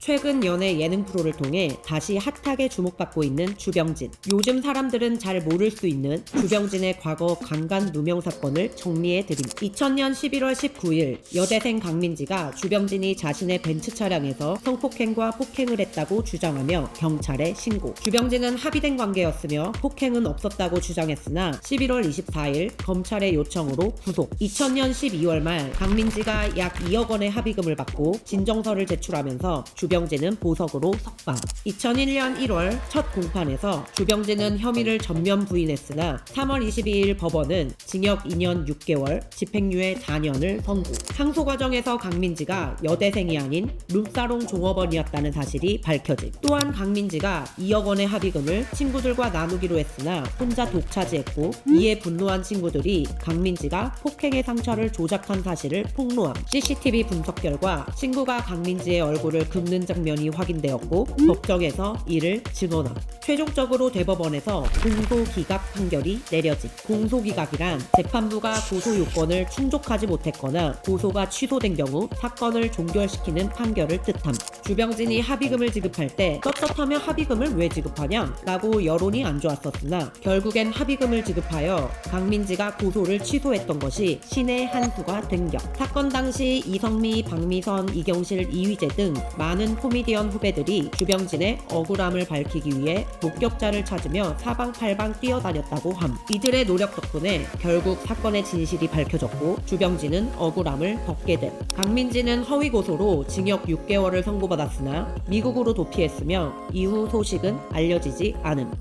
최근 연애 예능 프로를 통해 다시 핫하게 주목받고 있는 주병진. 요즘 사람들은 잘 모를 수 있는 주병진의 과거 강간 누명 사건을 정리해 드림. 2000년 11월 19일 여대생 강민지가 주병진이 자신의 벤츠 차량에서 성폭행과 폭행을 했다고 주장하며 경찰에 신고. 주병진은 합의된 관계였으며 폭행은 없었다고 주장했으나 11월 24일 검찰의 요청으로 구속. 2000년 12월 말 강민지가 약 2억 원의 합의금을 받고 진정서를 제출하면서 주 병진은 보석으로 석방. 2001년 1월 첫 공판에서 주병진은 혐의를 전면 부인했으나 3월 22일 법원은 징역 2년 6개월, 집행유예 4년을 선고. 항소 과정에서 강민지가 여대생이 아닌 룸사롱 종업원이었다는 사실이 밝혀짐. 또한 강민지가 2억 원의 합의금을 친구들과 나누기로 했으나 혼자 독차지했고 이에 분노한 친구들이 강민지가 폭행의 상처를 조작한 사실을 폭로함. CCTV 분석 결과 친구가 강민지의 얼굴을 긁는 장면이 확인되었고 법정에서 이를 증언함. 최종적으로 대법원에서 공소기각 판결이 내려짐. 공소기각이란 재판부가 고소 요건을 충족하지 못했거나 고소가 취소된 경우 사건을 종결시키는 판결을 뜻함. 주병진이 합의금을 지급할 때 떳떳하며 합의금을 왜 지급하냐? 라고 여론이 안 좋았었으나 결국엔 합의금을 지급하여 강민지가 고소를 취소했던 것이 신의 한 수가 된 격. 사건 당시 이성미, 박미선, 이경실, 이휘재 등 많은 코미디언 후배들이 주병진의 억울함을 밝히기 위해 목격자를 찾으며 사방팔방 뛰어다녔다고 함. 이들의 노력 덕분에 결국 사건의 진실이 밝혀졌고 주병진은 억울함을 벗게 됨. 강민지는 허위 고소로 징역 6개월을 선고받았으나 미국으로 도피했으며 이후 소식은 알려지지 않음.